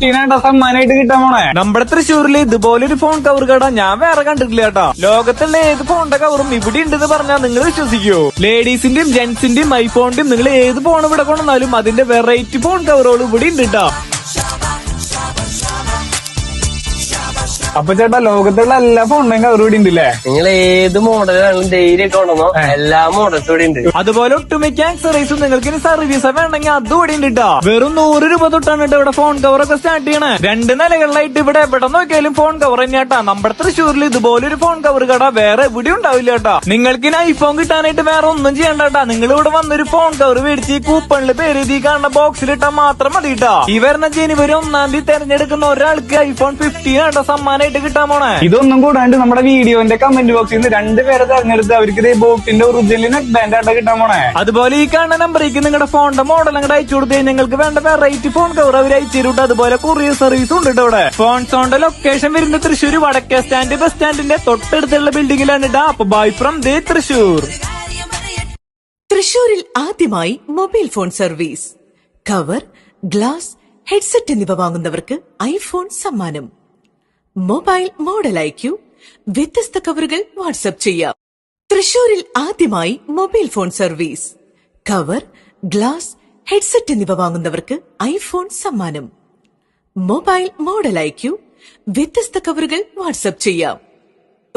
Fifteen ആണ്ട സമ്മാനായിട്ട് കിട്ടാൻ പോണേ. നമ്മുടെ തൃശ്ശൂരിൽ ഇതുപോലൊരു ഫോൺ കവർ കട. ഞാൻ വേറെ കണ്ടിട്ടില്ല കേട്ടോ. ലോകത്തുള്ള ഏത് ഫോണിന്റെ കവറും ഇവിടെ ഉണ്ടെന്ന് പറഞ്ഞാൽ നിങ്ങൾ വിശ്വസിക്കോ. ലേഡീസിന്റെയും ജെന്റ്സിന്റെയും ഐഫോണിന്റെയും നിങ്ങൾ ഏത് ഫോൺ ഇവിടെ കൊണ്ടുവന്നാലും അതിന്റെ വെറൈറ്റി ഫോൺ കവറുകൾ ഇവിടെ ഉണ്ട് കേട്ടോ. അപ്പൊ ചേട്ടാ ലോകത്തുള്ള എല്ലാ ഫോണിനും കവർ ഇവിടെ ഉണ്ടല്ലേ നിങ്ങൾ ഏത് മോഡലാണ് ഡെയിലി ഒക്കെ എല്ലാ മോഡൽസും ഇവിടെ ഉണ്ട്. അതുപോലെ ഒട്ടുമിക്ക ആക്സറീസും നിങ്ങൾക്ക് ഇനി സർവീസ് വേണമെങ്കിൽ അതും ഇവിടെ ഉണ്ട് കേട്ടോ വെറും നൂറ് രൂപ തൊട്ടാണ് കേട്ടോ ഇവിടെ ഫോൺ കവർ ഒക്കെ സ്റ്റാർട്ട് ചെയ്യണേ. രണ്ട് നിലകളിലായിട്ട് ഇവിടെ എവിടെ നോക്കിയാലും ഫോൺ കവർ തന്നെയാട്ടാ നമ്മുടെ തൃശ്ശൂരിൽ ഇതുപോലെ ഒരു ഫോൺ കവർ കട വേറെ എവിടെ ഉണ്ടാവില്ല കേട്ടോ നിങ്ങൾക്ക് ഇനി ഐഫോൺ കിട്ടാനായിട്ട് വേറെ ഒന്നും ചെയ്യണ്ട കേട്ടാ നിങ്ങൾ ഇവിടെ വന്നൊരു ഫോൺ കവർ മേടിച്ച് കൂപ്പണിൽ പേര് എഴുതി കാണുന്ന ബോക്സിൽ ഇട്ടാൽ മാത്രം മതി കേട്ടോ ഈ വരുന്ന ജനുവരി ഒന്നാം തീയതി തെരഞ്ഞെടുക്കുന്ന ഒരാൾക്ക് ഐഫോൺ ഫിഫ്റ്റീൻ ആട്ടോ സമ്മാനമായിട്ട് കിട്ടാൻ പോണേ. ഇതൊന്നും കൂടാണ്ട് നമ്മുടെ വീഡിയോന്റെ കമന്റ് ബോക്സിൽ നിന്ന് രണ്ടുപേരെ തെരഞ്ഞെടുത്ത് അവർക്ക് ഇതേ ബോട്ടിന്റെ ഒറിജിനൽ നെക്ക് ബാൻഡ് ആയിട്ട് കിട്ടാൻ പോണേ. അതുപോലെ ഈ കാണുന്ന നമ്പറേക്ക് നിങ്ങളുടെ ഫോണിന്റെ മോഡൽ അങ്ങോട്ട് അയച്ചു കൊടുത്തേ നിങ്ങൾക്ക് വേണ്ട വെറൈറ്റി ഫോൺ കവർ അവർ അയച്ചു തരും അതുപോലെ കൊറിയർ സർവീസും ഉണ്ട് ഇവിടെ. ഫോൺ സോണിന്റെ ലൊക്കേഷൻ വരുന്നത് തൃശ്ശൂർ വടക്കേ സ്റ്റാൻഡ് ബസ് സ്റ്റാൻഡിന്റെ തൊട്ടടുത്തുള്ള ബിൽഡിംഗിലാണ് ഇടാ അപ്പൊ ബൈ ഫ്രം ദേ തൃശ്ശൂർ. തൃശൂരിൽ ആദ്യമായി mobile phone service. Cover glass headset എന്നിവ വാങ്ങുന്നവർക്ക് ഐഫോൺ സമ്മാനം. മൊബൈൽ മോഡൽ അയക്കൂ വ്യത്യസ്ത കവറുകൾ വാട്സ്ആപ്പ് ചെയ്യാം. തൃശൂരിൽ ആദ്യമായി mobile phone service. Cover glass headset എന്നിവ വാങ്ങുന്നവർക്ക് ഐഫോൺ സമ്മാനം. മൊബൈൽ മോഡൽ അയക്കൂ വ്യത്യസ്ത കവറുകൾ വാട്സ്ആപ്പ് ചെയ്യാം.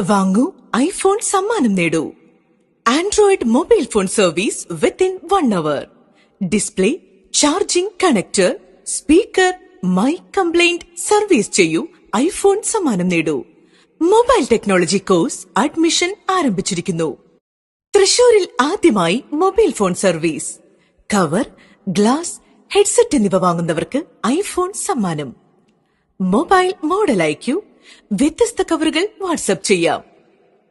വാങ്ങൂ ഐഫോൺ സമ്മാനം നേടൂ. Android mobile phone service within one hour. Display charging connector speaker mic complaint service ചെയ്യൂ. ഐഫോൺ സമ്മാനം നേടൂ. മൊബൈൽ ടെക്നോളജി കോഴ്സ് അഡ്മിഷൻ ആരംഭിച്ചിരിക്കുന്നു. തൃശൂരിൽ ആദ്യമായി mobile phone service. Cover glass headset എന്നിവ വാങ്ങുന്നവർക്ക് ഐഫോൺ സമ്മാനം. മൊബൈൽ മോഡൽ അയക്കൂ വ്യത്യസ്ത കവറുകൾ വാട്സ്ആപ്പ് ചെയ്യാം.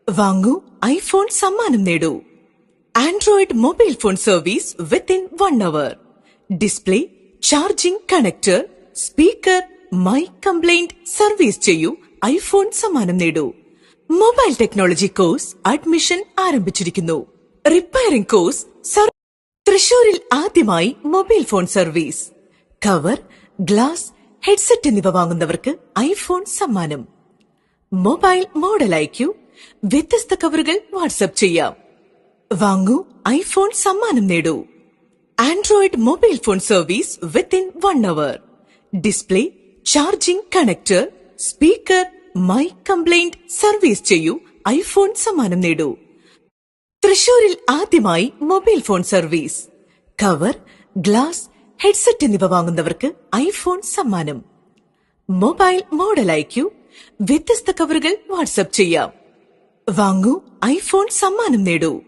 വാങ്ങൂ ഐഫോൺ സമ്മാനം നേടൂ. Android mobile phone service within one hour. Display charging connector speaker mic complaint service ചെയ്യൂ. ഐഫോൺ സമ്മാനം നേടൂ. മൊബൈൽ ടെക്നോളജി കോഴ്സ് അഡ്മിഷൻ ആരംഭിച്ചിരിക്കുന്നു. റിപ്പയറിംഗ് കോഴ്സ് തൃശൂരിൽ ആദ്യമായി mobile phone service cover glass headset എന്നിവ വാങ്ങുന്നവർക്ക് ഐഫോൺ സമ്മാനം. മൊബൈൽ മോഡൽ അയക്കൂ വ്യത്യസ്ത കവറുകൾ വാട്സ്ആപ്പ് ചെയ്യാം. വാങ്ങൂ ഐഫോൺ സമ്മാനം നേടൂ. Android mobile phone service within one hour display charging connector speaker mic complaint service ചെയ്യൂ. ഐഫോൺ സമ്മാനം നേടൂ. തൃശൂരിൽ ആദ്യമായി mobile phone service. Cover glass headset എന്നിവ വാങ്ങുന്നവർക്ക് ഐഫോൺ സമ്മാനം. മൊബൈൽ മോഡൽ അയക്കൂ വ്യത്യസ്ത കവറുകൾ വാട്സ്ആപ്പ് ചെയ്യാം. വാങ്ങൂ ഐഫോൺ സമ്മാനം നേടൂ.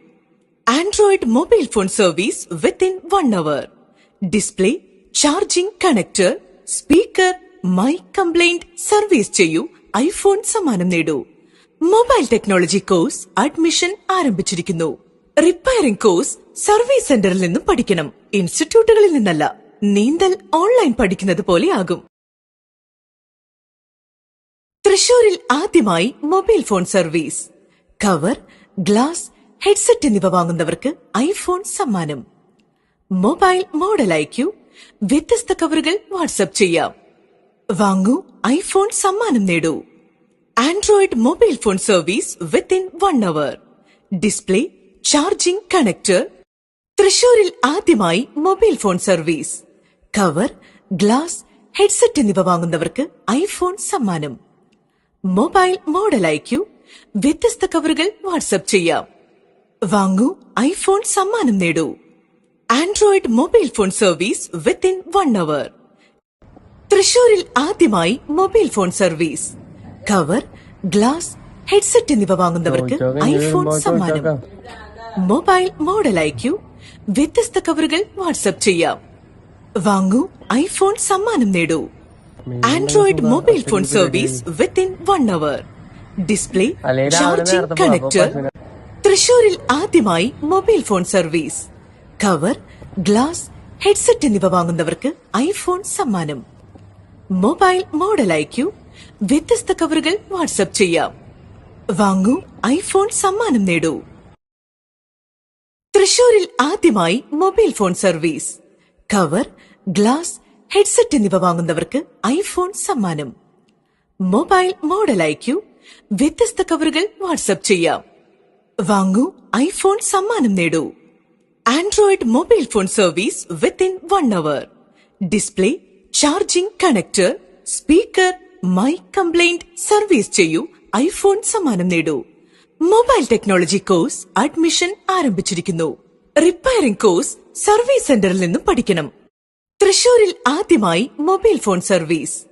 Android mobile phone service within one hour. Display charging connector speaker mic complaint service ചെയ്യൂ. ഐഫോൺ സമ്മാനം നേടൂ. മൊബൈൽ ടെക്നോളജി കോഴ്സ് അഡ്മിഷൻ ആരംഭിച്ചിരിക്കുന്നു. റിപ്പയറിംഗ് കോഴ്സ് സർവീസ് സെന്ററിൽ നിന്നും പഠിക്കണം. ഇൻസ്റ്റിറ്റ്യൂട്ടുകളിൽ നിന്നല്ല. നീന്തൽ ഓൺലൈൻ പഠിക്കുന്നത് പോലെയാകും തൃശൂരിൽ ആദ്യമായി mobile phone service cover glass headset എന്നിവ വാങ്ങുന്നവർക്ക് ഐഫോൺ സമ്മാനം. മൊബൈൽ മോഡൽ അയക്കൂ വ്യത്യസ്ത കവറുകൾ വാട്സ്ആപ്പ് ചെയ്യാം. വാങ്ങൂ ഐഫോൺ സമ്മാനം നേടൂ. Android mobile phone service within one hour. Display charging connector. തൃശൂരിൽ ആദ്യമായി mobile phone service. Cover glass headset എന്നിവ വാങ്ങുന്നവർക്ക് ഐഫോൺ സമ്മാനം. മൊബൈൽ മോഡൽ അയക്കൂ വ്യത്യസ്ത കവറുകൾ വാട്സ്ആപ്പ് ചെയ്യാം. വാങ്ങൂ ഐഫോൺ സമ്മാനം നേടൂ. Android mobile phone service within one hour. തൃശൂരിൽ ആദ്യമായി mobile phone service. Cover glass headset എന്നിവ വാങ്ങുന്നവർക്ക് ഐഫോൺ സമ്മാനം. മൊബൈൽ മോഡൽ അയക്കൂ വ്യത്യസ്ത കവറുകൾ വാട്സ്ആപ്പ് ചെയ്യാം. വാങ്ങൂ ഐഫോൺ സമ്മാനം നേടൂ. Android mobile phone service within one hour display charging connector തൃശൂരിൽ ആദ്യമായി mobile phone service. Cover glass headset എന്നിവ വാങ്ങുന്നവർക്ക് ഐഫോൺ സമ്മാനം. മൊബൈൽ മോഡൽ അയക്കൂ വ്യത്യസ്ത കവറുകൾ വാട്സ്ആപ്പ് ചെയ്യാം. വാങ്ങൂ ഐഫോൺ സമ്മാനം നേടൂ. തൃശൂരിൽ ആദ്യമായി mobile phone service. Cover glass headset എന്നിവ വാങ്ങുന്നവർക്ക് ഐഫോൺ സമ്മാനം. മൊബൈൽ മോഡൽ അയക്കൂ വ്യത്യസ്ത കവറുകൾ വാട്സ്ആപ്പ് ചെയ്യാം. വാങ്ങൂ ഐഫോൺ സമ്മാനം നേടൂ. Android mobile phone service within one hour. Display charging connector speaker mic complaint service ചെയ്യൂ ഐഫോൺ സമ്മാനം നേടൂ. മൊബൈൽ ടെക്നോളജി കോഴ്സ് അഡ്മിഷൻ ആരംഭിച്ചിരിക്കുന്നു. റിപ്പയറിംഗ് കോഴ്സ് സർവീസ് സെന്ററിൽ നിന്നും പഠിക്കണം. തൃശൂരിൽ ആദ്യമായി mobile phone service.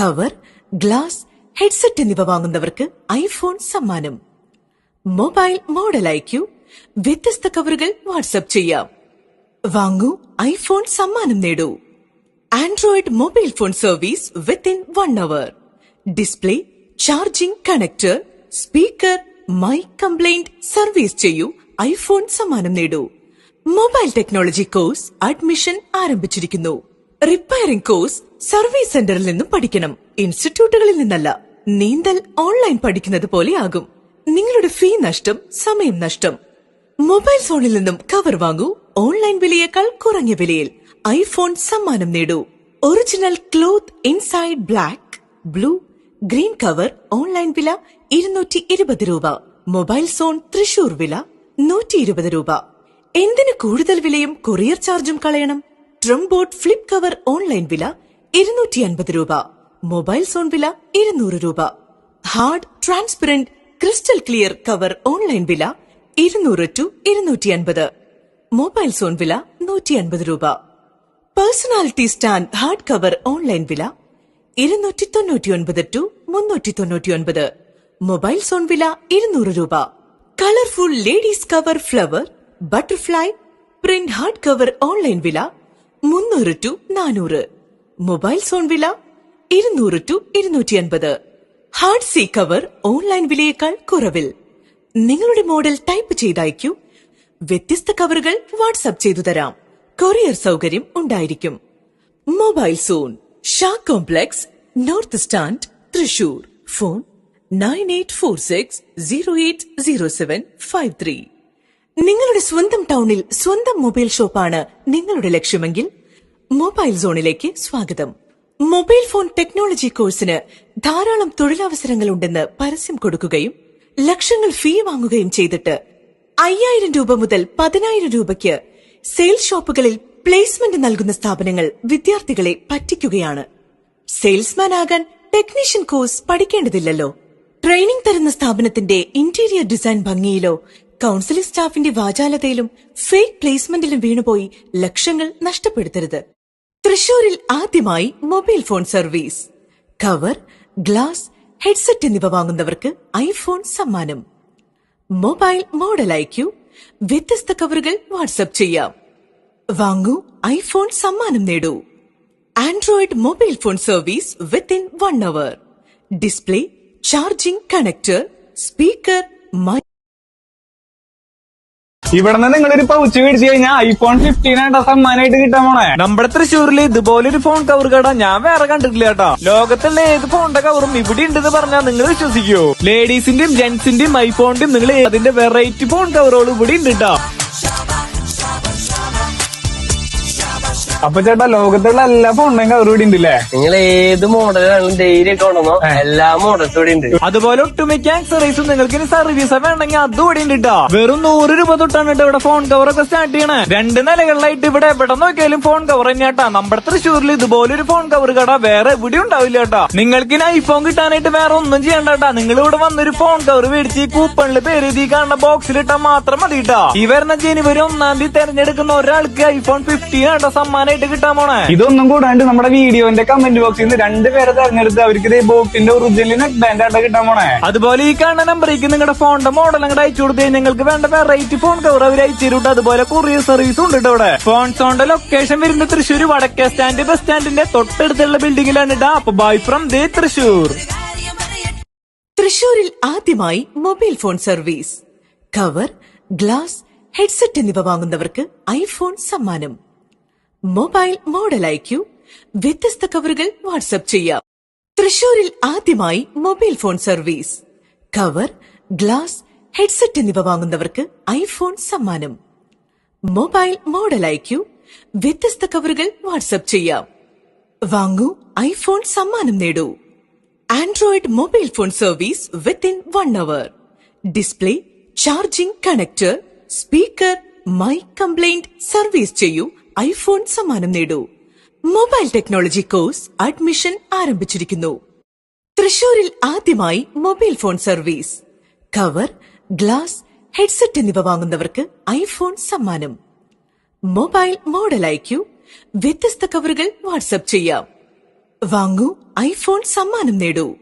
Cover glass headset എന്നിവ വാങ്ങുന്നവർക്ക് ഐഫോൺ സമ്മാനം. മൊബൈൽ മോഡൽ അയക്കൂ വ്യത്യസ്ത കവറുകൾ വാട്സ്ആപ്പ് ചെയ്യാം. വാങ്ങൂ ഐഫോൺ സമ്മാനം നേടൂ. Android mobile phone service within one hour display charging connector speaker mic complaint service ചെയ്യൂ ഐഫോൺ സമ്മാനം നേടൂ. മൊബൈൽ ടെക്നോളജി കോഴ്സ് അഡ്മിഷൻ ആരംഭിച്ചിരിക്കുന്നു. റിപ്പയറിംഗ് കോഴ്സ് സർവീസ് സെന്ററിൽ നിന്നും പഠിക്കണം. ഇൻസ്റ്റിറ്റ്യൂട്ടുകളിൽ നിന്നല്ല നീന്തൽ ഓൺലൈൻ പഠിക്കുന്നത് പോലെയാകും നിങ്ങളുടെ ഫീ നഷ്ടം സമയം നഷ്ടം. മൊബൈൽ ഫോണിൽ നിന്നും കവർ വാങ്ങൂ. ഓൺലൈൻ വിലയേക്കാൾ കുറഞ്ഞ വിലയിൽ. ഐഫോൺ സമ്മാനം നേടൂ. Original cloth inside black blue green cover online വില ഇരുന്നൂറ്റി ഇരുപത് രൂപ. മൊബൈൽ സോൺ തൃശൂർ വില നൂറ്റി ഇരുപത് രൂപ. എന്തിന് കൂടുതൽ വിലയും കൊറിയർ ചാർജും കളയണം? ട്രംബോട്ട് ഫ്ലിപ്പ് കവർ ഓൺലൈൻ വില ഇരുന്നൂറ്റി അൻപത് രൂപ. മൊബൈൽ സോൺ വില ഇരുന്നൂറ് രൂപ. Hard transparent crystal clear cover online വില ഇരുന്നൂറ് ടു ഇരുന്നൂറ്റി അൻപത് മൊബൈൽ സോൺ വില നൂറ്റി അൻപത് രൂപ. Personality stand hard cover online വില ഇരുന്നൂറ്റി തൊണ്ണൂറ്റി ഒൻപത് ടു മുന്നൂറ്റി തൊണ്ണൂറ്റി ഒൻപത് മൊബൈൽ സോൺ വില ഇരുന്നൂറ് രൂപ. Colourful ladies cover flower butterfly print hard cover online വില മുന്നൂറ് ടു നാനൂറ്. മൊബൈൽ സോൺ വില ഇരുന്നൂറ് ടു ഇരുന്നൂറ്റി അൻപത് ഹാർഡ് സീ കവർ ഓൺലൈൻ വിലയേക്കാൾ കുറവിൽ. നിങ്ങളുടെ മോഡൽ ടൈപ്പ് ചെയ്തയക്കൂ. വ്യത്യസ്ത കവറുകൾ വാട്സ്ആപ്പ് ചെയ്തു തരാം. കൊറിയർ സൗകര്യം ഉണ്ടായിരിക്കും. Mobile zone Shah complex north stand Thrissur. Phone nine eight four six zero eight zero seven five three. നിങ്ങളുടെ സ്വന്തം ടൗണിൽ സ്വന്തം മൊബൈൽ ഷോപ്പാണ് നിങ്ങളുടെ ലക്ഷ്യമെങ്കിൽ മൊബൈൽ സോണിലേക്ക് സ്വാഗതം. മൊബൈൽ ഫോൺ ടെക്നോളജി കോഴ്സിന് ധാരാളം തൊഴിലവസരങ്ങൾ ഉണ്ടെന്ന് പരസ്യം കൊടുക്കുകയും ലക്ഷങ്ങൾ ഫീ വാങ്ങുകയും ചെയ്തിട്ട് അയ്യായിരം രൂപ മുതൽ പതിനായിരം രൂപയ്ക്ക് സെയിൽസ് ഷോപ്പുകളിൽ പ്ലേസ്മെന്റ് നൽകുന്ന സ്ഥാപനങ്ങൾ വിദ്യാർത്ഥികളെ പറ്റിക്കുകയാണ്. സെയിൽസ്മാൻ ആകാൻ ടെക്നീഷ്യൻ കോഴ്സ് പഠിക്കേണ്ടതില്ലല്ലോ. ട്രെയിനിംഗ് തരുന്ന സ്ഥാപനത്തിന്റെ ഇന്റീരിയർ ഡിസൈൻ ഭംഗിയിലോ കൌൺസിലിംഗ് സ്റ്റാഫിന്റെ വാചാലതയിലും ഫേക്ക് പ്ലേസ്മെന്റിലും വീണുപോയി ലക്ഷങ്ങൾ നഷ്ടപ്പെടുത്തരുത്. തൃശൂരിൽ ആദ്യമായി mobile phone service. Cover glass headset എന്നിവ വാങ്ങുന്നവർക്ക് ഐഫോൺ സമ്മാനം. മൊബൈൽ മോഡൽ അയക്കൂ വ്യത്യസ്ത കവറുകൾ വാട്സ്ആപ്പ് ചെയ്യാം. വാങ്ങൂ ഐഫോൺ സമ്മാനം നേടൂ. Android mobile phone service within one hour display charging connector speaker mic ഇവിടെ നിന്ന് നിങ്ങളൊരു പൗച്ച് മേടിച്ചു കഴിഞ്ഞാൽ ഐഫോൺ ഫിഫ്റ്റീൻ ആട്ടോ സമ്മാനമായിട്ട് കിട്ടാൻ പോണേ. നമ്മുടെ തൃശ്ശൂരിൽ ഇതുപോലൊരു ഫോൺ കവർ കട. ഞാൻ വേറെ കണ്ടിട്ടില്ല കേട്ടോ. ലോകത്തുള്ള ഏത് ഫോണിന്റെ കവറും ഇവിടെ ഉണ്ടെന്ന് പറഞ്ഞാൽ നിങ്ങൾ വിശ്വസിക്കൂ? ലേഡീസിന്റെയും ജെന്റ്സിന്റെയും ഐഫോണിന്റെയും നിങ്ങൾ അതിന്റെ വെറൈറ്റി ഫോൺ കവറുകൾ ഇവിടെ ഉണ്ട് കേട്ടോ. അപ്പൊ ചേട്ടാ ലോകത്തുള്ള എല്ലാ ഫോണിനും കവർ ഇവിടെ ഉണ്ടല്ലേ നിങ്ങൾ ഏത് മോഡലാണ് ഡെയിലി കൊണ്ടുവന്നോ? എല്ലാ മോഡൽസും ഇവിടെ ഉണ്ട്. അതുപോലെ ഒട്ടുമിക്ക ആക്സറീസും നിങ്ങൾക്ക് ഇനി സർവീസ് വേണമെങ്കിൽ അതും ഇവിടെ ഉണ്ട് കേട്ടോ വെറും നൂറ് രൂപ തൊട്ടാണ് കേട്ടോ ഇവിടെ ഫോൺ കവർ ഒക്കെ സ്റ്റാർട്ട് ചെയ്യണേ. രണ്ട് നിലകളിലായിട്ട് ഇവിടെ എവിടെ നോക്കിയാലും ഫോൺ കവർ തന്നെയാട്ടാ നമ്മുടെ തൃശ്ശൂരിൽ ഇതുപോലെ ഒരു ഫോൺ കവർ കട വേറെ എവിടെ ഉണ്ടാവില്ല കേട്ടോ നിങ്ങൾക്ക് ഇനി ഐഫോൺ കിട്ടാനായിട്ട് വേറെ ഒന്നും ചെയ്യണ്ട കേട്ടാ നിങ്ങൾ ഇവിടെ വന്നൊരു ഫോൺ കവർ മേടിച്ച് ഈ കൂപ്പണിൽ പേര് എഴുതി കാണുന്ന ബോക്സിൽ ഇട്ടാൽ മാത്രം മതി കേട്ടോ ഈ വരുന്ന ജനുവരി ഒന്നാം തീയതി തെരഞ്ഞെടുക്കുന്ന ഒരാൾക്ക് ഐഫോൺ ഫിഫ്റ്റീൻ ആട്ടോ സമ്മാനമായിട്ട് കിട്ടാൻ പോണേ? ഇതൊന്നും കൂടാണ്ട് നമ്മുടെ വീഡിയോന്റെ കമന്റ് ബോക്സിൽ നിന്ന് രണ്ടുപേരെ തെരഞ്ഞെടുത്ത് അവർക്ക് ഇതേ ബോട്ടിന്റെ ഒറിജിനൽ നെക്ക് ബാൻഡ് ആയിട്ട് കിട്ടാൻ പോണേ. അതുപോലെ ഈ കാണുന്ന നമ്പറേക്ക് നിങ്ങളുടെ ഫോണിന്റെ മോഡൽ അങ്ങോട്ട് അയച്ചു കൊടുത്ത് നിങ്ങൾക്ക് വേണ്ട വെറൈറ്റി ഫോൺ കവർ അവർ അയച്ചു തരും അതുപോലെ കൊറിയർ സർവീസും ഉണ്ട് കേട്ടോ ഇവിടെ. ഫോൺ സോണിന്റെ ലൊക്കേഷൻ വരുന്നത് തൃശ്ശൂർ വടക്കേ സ്റ്റാൻഡ് ബസ് സ്റ്റാൻഡിന്റെ തൊട്ടടുത്തുള്ള ബിൽഡിംഗിലാണ് ഇടാ അപ്പൊ ബൈ ഫ്രം ദേ തൃശ്ശൂർ. തൃശൂരിൽ ആദ്യമായി mobile phone service. Cover glass headset എന്നിവ വാങ്ങുന്നവർക്ക് ഐഫോൺ സമ്മാനം. മൊബൈൽ മോഡൽ അയക്കൂ വ്യത്യസ്ത കവറുകൾ വാട്സ്ആപ്പ് ചെയ്യാം. തൃശൂരിൽ ആദ്യമായി mobile phone service. Cover glass headset എന്നിവ വാങ്ങുന്നവർക്ക് ഐഫോൺ സമ്മാനം. മൊബൈൽ മോഡൽ അയക്കൂ വ്യത്യസ്ത കവറുകൾ വാട്സ്ആപ്പ് ചെയ്യാം. വാങ്ങൂ ഐഫോൺ സമ്മാനം നേടൂ. Android mobile phone service within one hour. Display charging connector speaker mic complaint service ചെയ്യൂ. ഐഫോൺ സമ്മാനം നേടൂ. മൊബൈൽ ടെക്നോളജി കോഴ്സ് അഡ്മിഷൻ ആരംഭിച്ചിരിക്കുന്നു. തൃശൂരിൽ ആദ്യമായി mobile phone service. Cover glass headset എന്നിവ വാങ്ങുന്നവർക്ക് ഐഫോൺ സമ്മാനം. മൊബൈൽ മോഡൽ അയക്കൂ വ്യത്യസ്ത കവറുകൾ വാട്സ്ആപ്പ് ചെയ്യാം. വാങ്ങൂ ഐഫോൺ സമ്മാനം നേടൂ.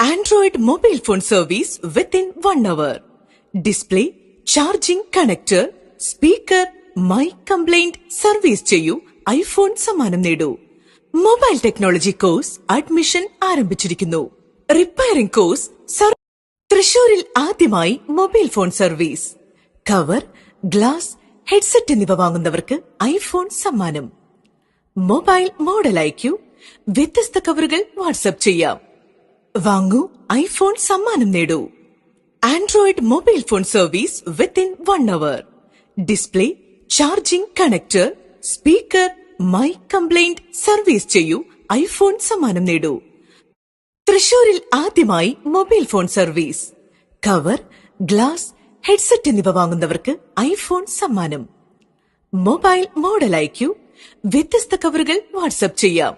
Android mobile phone service within one hour. Display charging connector speaker mic complaint service ചെയ്യൂ. ഐഫോൺ സമ്മാനം നേടൂ. മൊബൈൽ ടെക്നോളജി കോഴ്സ് അഡ്മിഷൻ ആരംഭിച്ചിരിക്കുന്നു. റിപ്പയറിംഗ് കോഴ്സ് തൃശൂരിൽ ആദ്യമായി mobile phone service cover glass headset എന്നിവ വാങ്ങുന്നവർക്ക് ഐഫോൺ സമ്മാനം. മൊബൈൽ മോഡൽ അയക്കൂ വ്യത്യസ്ത കവറുകൾ വാട്സ്ആപ്പ് ചെയ്യാം. വാങ്ങൂ ഐഫോൺ സമ്മാനം നേടൂ. Android mobile phone service within one hour display charging connector speaker mic complaint service ചെയ്യൂ ഐഫോൺ സമ്മാനം നേടൂ. തൃശൂരിൽ ആദ്യമായി mobile phone service cover glass headset എന്നിവ വാങ്ങുന്നവർക്ക് ഐഫോൺ സമ്മാനം. മൊബൈൽ മോഡൽ അയക്കൂ വ്യത്യസ്ത കവറുകൾ വാട്സ്ആപ്പ് ചെയ്യാം.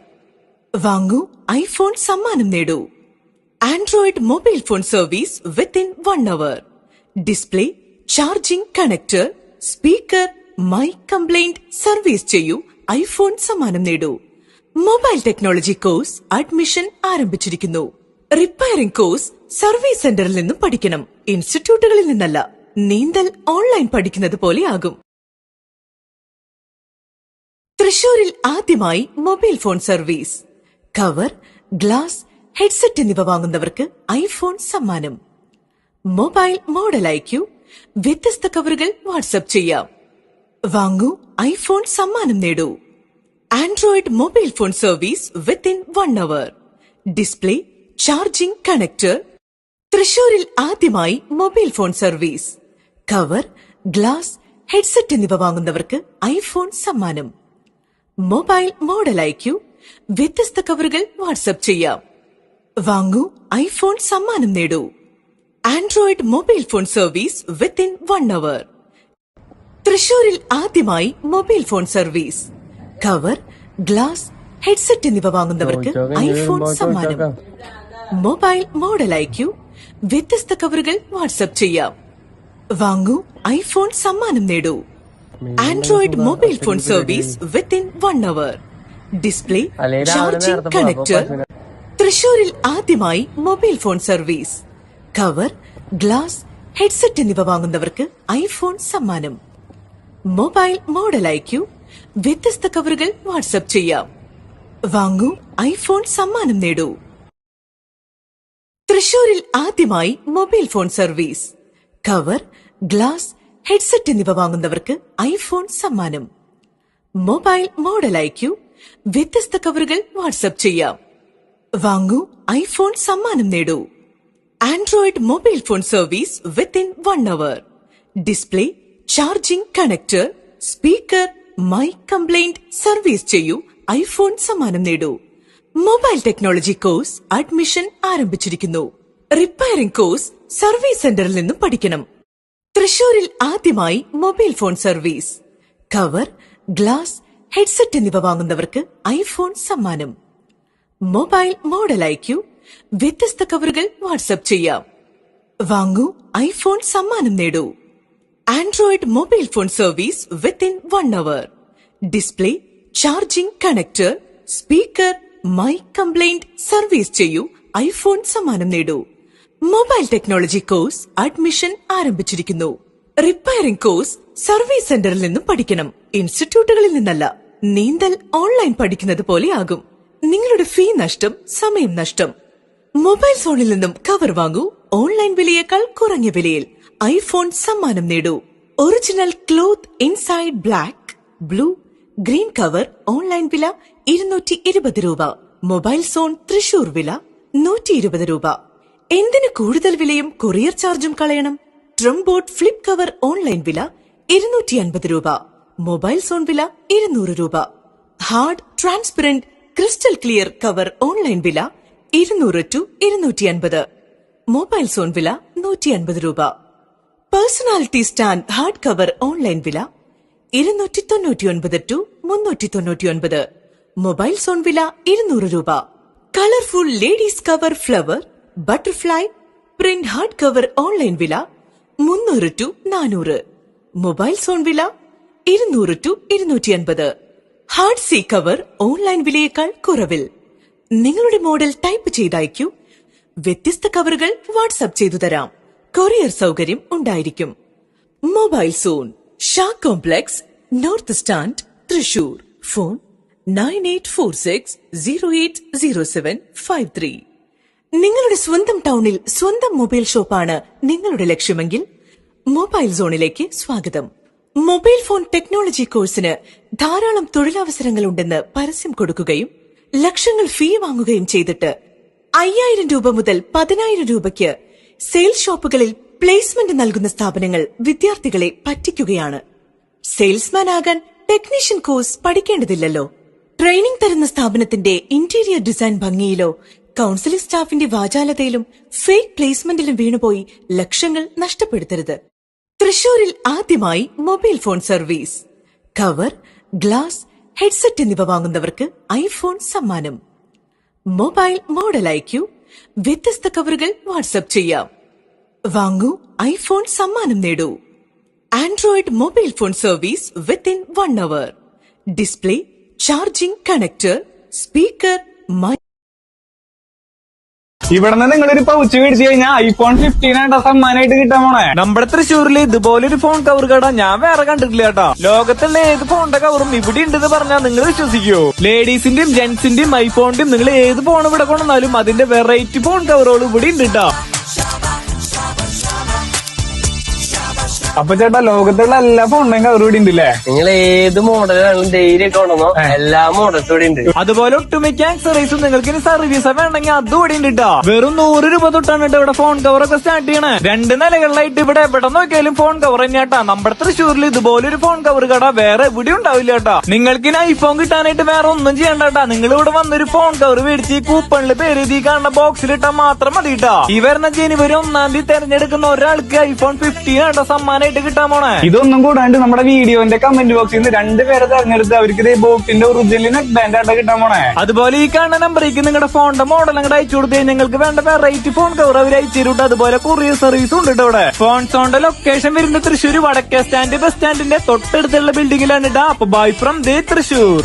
വാങ്ങൂ ഐഫോൺ സമ്മാനം നേടൂ. Android mobile phone service within one hour display charging connector speaker mic complaint service ചെയ്യൂ. ഐഫോൺ സമ്മാനം നേടൂ. മൊബൈൽ ടെക്നോളജി കോഴ്സ് അഡ്മിഷൻ ആരംഭിച്ചിരിക്കുന്നു. റിപ്പയറിംഗ് കോഴ്സ് സർവീസ് സെന്ററിൽ നിന്നും പഠിക്കണം. ഇൻസ്റ്റിറ്റ്യൂട്ടുകളിൽ നിന്നല്ല. നീന്തൽ ഓൺലൈൻ പഠിക്കുന്നത് പോലെയാകും തൃശൂരിൽ ആദ്യമായി mobile phone service cover glass headset എന്നിവ വാങ്ങുന്നവർക്ക് ഐഫോൺ സമ്മാനം. മൊബൈൽ മോഡൽ അയക്കൂ വ്യത്യസ്ത കവറുകൾ വാട്സ്ആപ്പ് ചെയ്യാം. വാങ്ങൂ ഐഫോൺ സമ്മാനം നേടൂ. Android mobile phone service within one hour display charging connector തൃശൂരിൽ ആദ്യമായി mobile phone service cover glass headset എന്നിവ വാങ്ങുന്നവർക്ക് ഐഫോൺ സമ്മാനം. മൊബൈൽ മോഡൽ അയക്കൂ വ്യത്യസ്ത കവറുകൾ വാട്സ്ആപ്പ് ചെയ്യാം. വാങ്ങൂ ഐഫോൺ സമ്മാനം നേടൂ. Android mobile phone service within one hour തൃശൂരിൽ ആദ്യമായി mobile phone service. Cover glass headset എന്നിവ വാങ്ങുന്നവർക്ക് ഐഫോൺ സമ്മാനം. മൊബൈൽ മോഡൽ അയക്കൂ വ്യത്യസ്ത കവറുകൾ വാട്സ്ആപ്പ് ചെയ്യാം. വാങ്ങൂ ഐഫോൺ സമ്മാനം നേടൂ. Android mobile phone service within one hour. Display charging connector. തൃശൂരിൽ ആദ്യമായി mobile phone service. Cover glass headset എന്നിവ വാങ്ങുന്നവർക്ക് ഐഫോൺ സമ്മാനം. മൊബൈൽ മോഡൽ അയക്കൂ വ്യത്യസ്ത കവറുകൾ വാട്സ്ആപ്പ് ചെയ്യാം. വാങ്ങൂ ഐഫോൺ സമ്മാനം നേടൂ. തൃശൂരിൽ ആദ്യമായി mobile phone service. Cover glass headset എന്നിവ വാങ്ങുന്നവർക്ക് ഐഫോൺ സമ്മാനം. മൊബൈൽ മോഡൽ അയക്കൂ വ്യത്യസ്ത കവറുകൾ വാട്സ്ആപ്പ് ചെയ്യാം. വാങ്ങൂ ഐഫോൺ സമ്മാനം നേടൂ. Android mobile phone service within one hour. Display charging connector speaker mic complaint service ചെയ്യൂ ഐഫോൺ സമ്മാനം നേടൂ. മൊബൈൽ ടെക്നോളജി കോഴ്സ് അഡ്മിഷൻ ആരംഭിച്ചിരിക്കുന്നു. റിപ്പയറിംഗ് കോഴ്സ് സർവീസ് സെന്ററിൽ നിന്നും പഠിക്കണം. തൃശൂരിൽ ആദ്യമായി mobile phone service cover glass headset എന്നിവ വാങ്ങുന്നവർക്ക് ഐഫോൺ സമ്മാനം. മൊബൈൽ മോഡൽ അയക്കൂ വ്യത്യസ്ത കവറുകൾ വാട്സ്ആപ്പ് ചെയ്യാം. വാങ്ങൂ ഐഫോൺ സമ്മാനം നേടൂ. Android mobile phone service within one hour display charging connector speaker mic complaint service ചെയ്യൂ ഐഫോൺ സമ്മാനം നേടൂ. മൊബൈൽ ടെക്നോളജി കോഴ്സ് അഡ്മിഷൻ ആരംഭിച്ചിരിക്കുന്നു. റിപ്പയറിംഗ് കോഴ്സ് സർവീസ് സെന്ററിൽ നിന്നും പഠിക്കണം. ഇൻസ്റ്റിറ്റ്യൂട്ടുകളിൽ നിന്നല്ല. നീന്തൽ ഓൺലൈൻ പഠിക്കുന്നത് പോലെ ആകും. നിങ്ങളുടെ ഫീ നഷ്ടം സമയം നഷ്ടം. മൊബൈൽ ഫോണിൽ നിന്നും കവർ വാങ്ങൂ. ഓൺലൈൻ വിലയേക്കാൾ കുറഞ്ഞ വിലയിൽ. ഐഫോൺ സമ്മാനം നേടൂ. Original cloth inside black blue green cover online വില ഇരുന്നൂറ്റി ഇരുപത് രൂപ. മൊബൈൽ സോൺ തൃശൂർ വില നൂറ്റി ഇരുപത് രൂപ. എന്തിനു കൂടുതൽ വിലയും കൊറിയർ ചാർജും കളയണം? ട്രംബോട്ട് ഫ്ലിപ്പ് കവർ ഓൺലൈൻ വില ഇരുന്നൂറ്റി അൻപത് രൂപ. മൊബൈൽ സോൺ വില ഇരുന്നൂറ് രൂപ. Hard transparent crystal clear cover online വില ഇരുന്നൂറ് ടു ഇരുന്നൂറ്റി അൻപത് മൊബൈൽ സോൺ വില നൂറ്റി അൻപത് രൂപ. Personality stand hard cover online വില ഇരുന്നൂറ്റി തൊണ്ണൂറ്റി ഒൻപത് ടു മുന്നൂറ്റി തൊണ്ണൂറ്റി ഒൻപത് മൊബൈൽ സോൺ വില ഇരുന്നൂറ് രൂപ. Colourful ladies cover flower butterfly print hard cover online വില മുന്നൂറ് ടു നാനൂറ്. മൊബൈൽ സോൺ വില ഇരുന്നൂറ് ടു ഇരുന്നൂറ്റി അൻപത് ഹാർഡ് സീ കവർ ഓൺലൈൻ വിലയേക്കാൾ കുറവിൽ. നിങ്ങളുടെ മോഡൽ ടൈപ്പ് ചെയ്തയക്കൂ. വ്യത്യസ്ത കവറുകൾ വാട്സ്ആപ്പ് ചെയ്തു തരാം. കൊറിയർ സൗകര്യം ഉണ്ടായിരിക്കും. Mobile zone Shah complex north stand Thrissur. Phone nine eight four six zero eight zero seven five three. നിങ്ങളുടെ സ്വന്തം ടൗണിൽ സ്വന്തം മൊബൈൽ ഷോപ്പാണ് നിങ്ങളുടെ ലക്ഷ്യമെങ്കിൽ മൊബൈൽ സോണിലേക്ക് സ്വാഗതം. മൊബൈൽ ഫോൺ ടെക്നോളജി കോഴ്സിന് ധാരാളം തൊഴിലവസരങ്ങൾ ഉണ്ടെന്ന് പരസ്യം കൊടുക്കുകയും ലക്ഷങ്ങൾ ഫീ വാങ്ങുകയും ചെയ്തിട്ട് അയ്യായിരം രൂപ മുതൽ പതിനായിരം രൂപയ്ക്ക് സെയിൽസ് ഷോപ്പുകളിൽ പ്ലേസ്മെന്റ് നൽകുന്ന സ്ഥാപനങ്ങൾ വിദ്യാർത്ഥികളെ പറ്റിക്കുകയാണ്. സെയിൽസ്മാൻ ആകാൻ ടെക്നീഷ്യൻ കോഴ്സ് പഠിക്കേണ്ടതില്ലല്ലോ. ട്രെയിനിംഗ് തരുന്ന സ്ഥാപനത്തിന്റെ ഇന്റീരിയർ ഡിസൈൻ ഭംഗിയിലോ കൌൺസിലിംഗ് സ്റ്റാഫിന്റെ വാചാലതയിലും ഫേക്ക് പ്ലേസ്മെന്റിലും വീണുപോയി ലക്ഷങ്ങൾ നഷ്ടപ്പെടുത്തരുത്. തൃശൂരിൽ ആദ്യമായി mobile phone service. Cover glass headset എന്നിവ വാങ്ങുന്നവർക്ക് ഐഫോൺ സമ്മാനം. മൊബൈൽ മോഡൽ അയക്കൂ വ്യത്യസ്ത കവറുകൾ വാട്സ്ആപ്പ് ചെയ്യാം. വാങ്ങൂ ഐഫോൺ സമ്മാനം നേടൂ. Android mobile phone service within one hour. Display charging connector speaker mic ഇവിടെ നിന്ന് നിങ്ങളൊരു പൗച്ച് മേടിച്ചു കഴിഞ്ഞാൽ ഐഫോൺ ഫിഫ്റ്റീൻ ആയിട്ട് സമ്മാനമായിട്ട് കിട്ടാൻ പോണേ. നമ്മുടെ തൃശ്ശൂരിൽ ഇതുപോലൊരു ഫോൺ കവർ കട. ഞാൻ വേറെ കണ്ടിട്ടില്ല കേട്ടോ. ലോകത്തുള്ള ഏത് ഫോണിന്റെ കവറും ഇവിടെ ഉണ്ടെന്ന് പറഞ്ഞാൽ നിങ്ങൾ വിശ്വസിക്കൂ. ലേഡീസിന്റെയും ജെന്റ്സിന്റെയും ഐഫോണിന്റെയും നിങ്ങൾ ഏത് ഫോൺ ഇവിടെ കൊണ്ടുവന്നാലും അതിന്റെ വെറൈറ്റി ഫോൺ കവറുകൾ ഇവിടെ ഉണ്ട് കേട്ടോ. അപ്പൊ ചേട്ടാ ലോകത്തുള്ള എല്ലാ ഫോണിനും കവർ ഇവിടെ ഉണ്ടല്ലേ നിങ്ങൾ ഏത് മോഡലാണെങ്കിലും ഡെയിലി കൊണ്ടുവന്നോ. എല്ലാ മോഡൽസും ഇവിടെ ഉണ്ട്. അതുപോലെ ഒട്ടുമിക്ക ആക്സറീസും നിങ്ങൾക്ക് ഇനി സർവീസ് വേണമെങ്കിൽ അതും ഇവിടെ ഉണ്ട് കേട്ടോ വെറും നൂറ് രൂപ തൊട്ടാണ് കേട്ടോ ഇവിടെ ഫോൺ കവർ ഒക്കെ സ്റ്റാർട്ട് ചെയ്യണേ. രണ്ട് നിലകളിലായിട്ട് ഇവിടെ എവിടെ നോക്കിയാലും ഫോൺ കവർ തന്നെയാട്ടാ നമ്മുടെ തൃശ്ശൂരിൽ ഇതുപോലെ ഒരു ഫോൺ കവർ കട വേറെ എവിടെ ഉണ്ടാവില്ല കേട്ടോ നിങ്ങൾക്ക് ഇനി ഐഫോൺ കിട്ടാനായിട്ട് വേറെ ഒന്നും ചെയ്യണ്ട കേട്ടാ നിങ്ങൾ ഇവിടെ വന്നൊരു ഫോൺ കവർ മേടിച്ച് കൂപ്പണിൽ കൂപ്പണിൽ പേര് എഴുതി കാണുന്ന ബോക്സിൽ ഇട്ടാൽ മാത്രം മതി കേട്ടോ ഈ വരുന്ന ജനുവരി ഒന്നാം തീയതി തെരഞ്ഞെടുക്കുന്ന ഒരാൾക്ക് ഐഫോൺ ഫിഫ്റ്റീൻ ആട്ടോ സമ്മാനമായിട്ട് കിട്ടാൻ പോണേ? ഇതൊന്നും കൂടാണ്ട് നമ്മുടെ വീഡിയോന്റെ കമന്റ് ബോക്സിൽ നിന്ന് രണ്ടുപേരെ തെരഞ്ഞെടുത്ത് അവർക്ക് ഇതേ ബോട്ടിന്റെ ഒറിജിനൽ നെക്ക് ബാൻഡ് ആയിട്ട് കിട്ടാൻ പോണേ. അതുപോലെ ഈ കാണുന്ന നമ്പറേക്ക് നിങ്ങളുടെ ഫോണിന്റെ മോഡൽ അങ്ങോട്ട് അയച്ചു കൊടുത്ത് നിങ്ങൾക്ക് വേണ്ട വെറൈറ്റി ഫോൺ കവർ അവർ അയച്ചു തരും അതുപോലെ കൊറിയർ സർവീസ് ഉണ്ട് ഇവിടെ. ഫോൺ സോണിന്റെ ലൊക്കേഷൻ വരുന്ന തൃശ്ശൂർ വടക്കേ സ്റ്റാൻഡ് ബസ് സ്റ്റാൻഡിന്റെ തൊട്ടടുത്തുള്ള ബിൽഡിംഗിലാണ് ഇടാ അപ്പൊ ബൈ ഫ്രം ദേ തൃശ്ശൂർ.